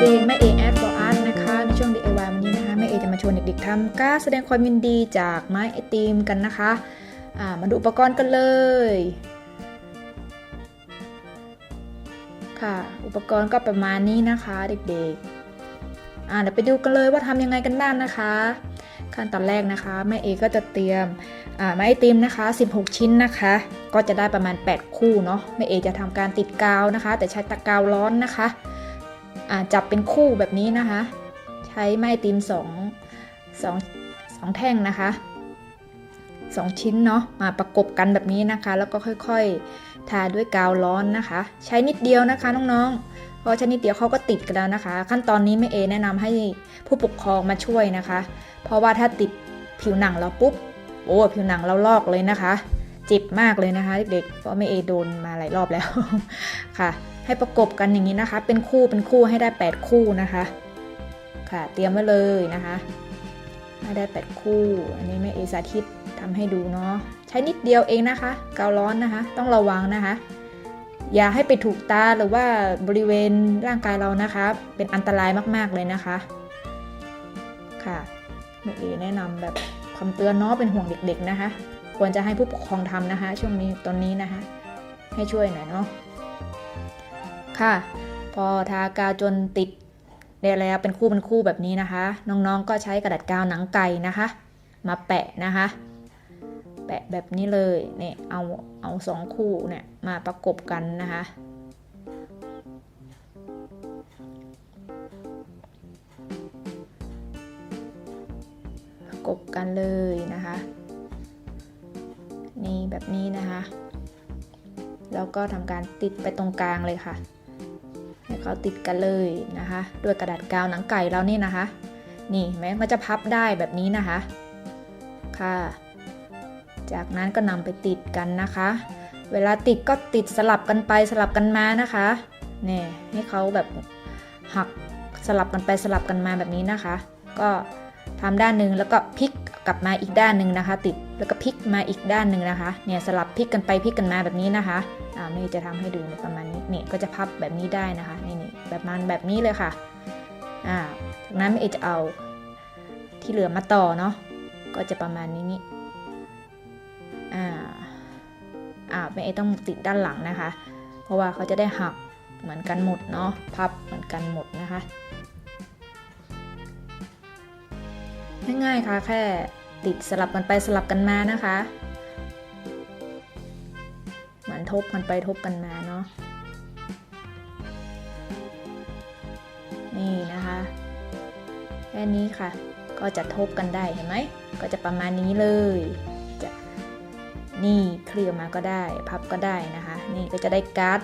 เรียนแม่เอแอดฟอร์อาร์นะคะในช่วง DIY วันนี้นะคะแม่เอจะมาชวนเด็กๆทำการแสดงความยินดีจากไม้ไอติมกันนะคะะมาดูอุปกรณ์กันเลย ค่ะ อุปกรณ์ก็ประมาณนี้นะคะเด็กๆอ่าเดี๋ยวไปดูกันเลยว่าทำยังไงกันบ้างนะคะ ขั้นตอนแรกนะคะแม่เอก็จะเตรียมไม้ไอติมนะคะ 16 ชิ้นนะคะ ก็จะได้ประมาณ 8 คู่เนาะแม่เอจะทำการติดกาวนะคะ แต่ใช้ตะกาวร้อนนะคะ จับเป็นคู่แบบนี้นะคะ ใช้ไม้ไอติม2 2 2แท่งนะคะ2ชิ้นเนาะมาประกบกันแบบนี้นะคะ แล้วก็ค่อยๆ ทาด้วยกาวร้อนนะคะ ใช้นิดเดียวนะคะน้องๆเพราะใช้นิดเดียวเขาก็ติดกันแล้วนะคะ ขั้นตอนนี้แม่เอแนะนำให้ผู้ปกครองมาช่วยนะคะ เพราะว่าถ้าติดผิวหนังเราปุ๊บโอ้ผิวหนังเราลอกเลยนะคะ เจ็บมากเลยนะคะ เด็กๆเพราะแม่เอโดนมาหลายรอบแล้วค่ะ ให้ประกบกันอย่างนี้นะคะ เป็นคู่เป็นคู่ให้ได้ 8 คู่นะคะ ค่ะ เตรียมไว้เลยนะคะ ให้ได้ 8 คู่ อันนี้แม่เอสาธิตทำให้ดูเนาะ ใช้นิดเดียวเองนะคะ กาวร้อนนะคะ ต้องระวังนะคะ อย่าให้ไปถูกตาหรือว่าบริเวณร่างกายเรานะคะ เป็นอันตรายมากๆเลยนะคะ ค่ะแม่เอแนะนำแบบคำเตือนเนาะ เป็นห่วงเด็กๆนะคะ ควรจะให้ผู้ปกครองทำนะคะ ช่วงนี้ตอนนี้นะคะ ให้ช่วยหน่อยเนาะ ค่ะ พอทากาวจนติดได้แล้วเป็นคู่เป็นคู่แบบนี้นะคะ น้องๆก็ใช้กระดาษกาวหนังไก่นะคะ มาแปะนะคะ แปะแบบนี้เลยเนี่ยเอาเอาสองคู่เนี่ยมาประกบกันนะคะประกบกันเลยนะคะ นี่แบบนี้นะคะ แล้วก็ทำการติดไปตรงกลางเลยค่ะ ให้เขาติดกันเลยนะคะด้วยกระดาษกาวหนังไก่เรานี่นะคะ นี่ไหมมันจะพับได้แบบนี้นะคะค่ะ จากนั้นก็นำไปติดกันนะคะ เวลาติดก็ติดสลับกันไปสลับกันมานะคะเนี่ยให้เขาแบบหักสลับกันไปสลับกันมาแบบนี้นะคะ ก็ทำด้านหนึ่งแล้วก็พลิกกลับมาอีกด้านหนึ่งนะคะ ติดแล้วก็พลิกมาอีกด้านหนึ่งนะคะ เนี่ยสลับพลิกกันไปพลิกกันมาแบบนี้นะคะ อ่าเมย์จะทำให้ดูประมาณนี้เนี่ยก็จะพับแบบนี้ได้นะคะนี่นี่แบบมันแบบนี้เลยค่ะอ่าจากนั้นเมย์จะเอาที่เหลือมาต่อเนาะก็จะประมาณนี้นี่อ่าอ่าเมย์ต้องติดด้านหลังนะคะ เพราะว่าเขาจะได้หักเหมือนกันหมดเนาะพับเหมือนกันหมดนะคะง่ายๆค่ะแค่ติดสลับกันไปสลับกันมานะคะ อนทบกันไปทบกันมาเนาะนี่นะคะแค่นี้ค่ะ ก็จะทบกันได้เห็นไหมก็จะประมาณนี้เลยจะนี่เคลียร์มาก็ได้พับก็ได้นะคะ นี่ก็จะได้การ์ด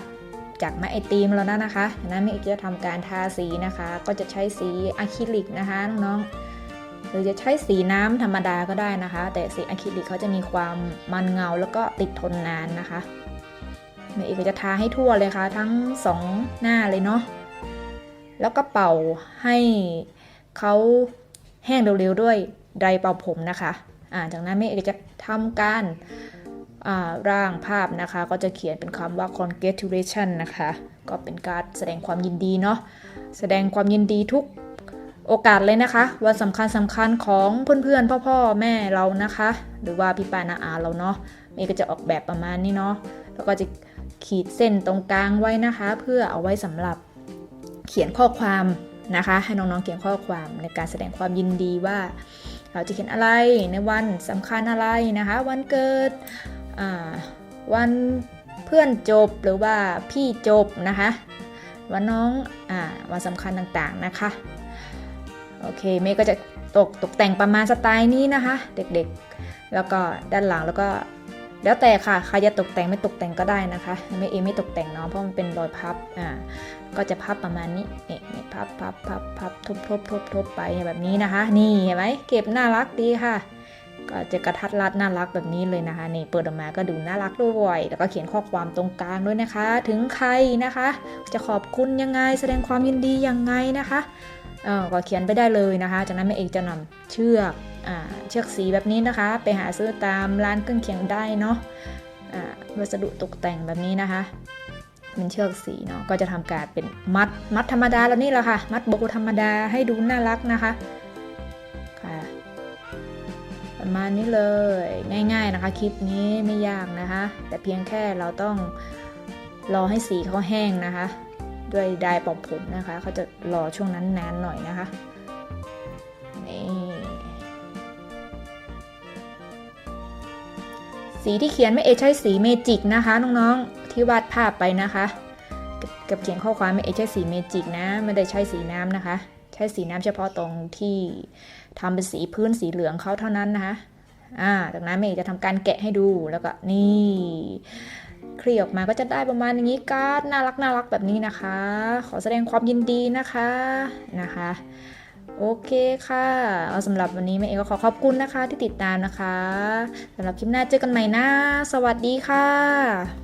จากไม้ไอติมแล้วนะนะคะจากนั้นแม่จะทำการทาสีนะคะ ก็จะใช้สีอะคริลิกนะคะน้องๆหรือจะใช้สีน้ำธรรมดาก็ได้นะคะ แต่สีอะคริลิกเขาจะมีความมันเงาแล้วก็ติดทนนานนะคะ แม่เอก็จะทาให้ทั่วเลยค่ะทั้งสองหน้าเลยเนาะแล้วก็เป่าให้เขาแห้งเร็วๆด้วยไดร์เป่าผมนะคะอ่าจากนั้นแม่เอกจะทำการอ่าร่างภาพนะคะ ก็จะเขียนเป็นคำว่า congratulation นะคะ ก็เป็นการแสดงความยินดีเนาะแสดงความยินดีทุกโอกาสเลยนะคะ วันสำคัญสำคัญของเพื่อนๆ พ่อพ่อๆแม่เรานะคะ หรือว่าพี่ปานาอาเราเนาะเมย์ก็จะออกแบบประมาณนี้เนาะแล้วก็จะ ขีดเส้นตรงกลางไว้นะคะ เพื่อเอาไว้สำหรับเขียนข้อความนะคะ ให้น้องๆเขียนข้อความในการแสดงความยินดีว่า เราจะเขียนอะไรในวันสำคัญอะไรนะคะ วันเกิดวันเพื่อนจบหรือว่าพี่จบนะคะวันน้องอวันสำคัญต่างๆนะคะโอเคเมย์ก็จะตกตกแต่งประมาณสไตล์นี้นะคะ เด็กๆ แล้วก็ด้านหลังแล้วก็ แล้วแต่ค่ะใครจะตกแต่งไม่ตกแต่งก็ได้นะคะไม่เอไม่ตกแต่งเนาะเพราะมันเป็นรอยพับอ่าก็จะพับประมาณนี้เนี่ยพับพับพับพับทบทบทบทบไปแบบนี้นะคะ นี่เห็นไหมเก็บน่ารักดีค่ะ ก็จะกระทัดรัดน่ารักแบบนี้เลยนะคะนี่เปิดออกมาก็ดูน่ารักด้วยแล้วก็เขียนข้อความตรงกลางด้วยนะคะ ถึงใครนะคะ จะขอบคุณยังไงแสดงความยินดียังไงนะคะเออก็เขียนไปได้เลยนะคะ จากนั้นแม่เอกจะนำเชือก เชือกสีแบบนี้นะคะ ไปหาซื้อตามร้านเครื่องเคียงได้เนาะวัสดุตกแต่งแบบนี้นะคะ เป็นเชือกสีเนาะก็จะทำการเป็นมัดมัดธรรมดาแล้วนี่แหละค่ะ มัดโบธรรมดาให้ดูน่ารักนะคะค่ะประมาณนี้เลยง่าย ๆนะคะ คลิปนี้ไม่ยากนะคะ แต่เพียงแค่เราต้องรอให้สีเขาแห้งนะคะ ด้วยดร์ปอกผมนะคะเขาจะรอช่วงนั้นนานหน่อยนะคะ สีที่เขียนไม่เอใช้สีเมจิกนะคะ น้องๆ ที่วาดภาพไปนะคะ กับเขียนข้อความไม่เอใช้สีเมจิกนะไม่ได้ใช้สีน้ำนะคะ ใช้สีน้ำเฉพาะตรงที่ทำเป็นสีพื้นสีเหลืองเขาเท่านั้นนะคะอ่าจากนั้นเมย์จะทำการแกะให้ดูแล้วก็นี่คลี่ออกมาก็จะได้ประมาณอย่างนี้การ์ดน่ารักน่ารักแบบนี้นะคะ ขอแสดงความยินดีนะคะนะคะ โอเคค่ะเอาสำหรับวันนี้แม่เองก็ขอขอบคุณนะคะที่ติดตามนะคะสำหรับคลิปหน้าเจอกันใหม่นะ สวัสดีค่ะ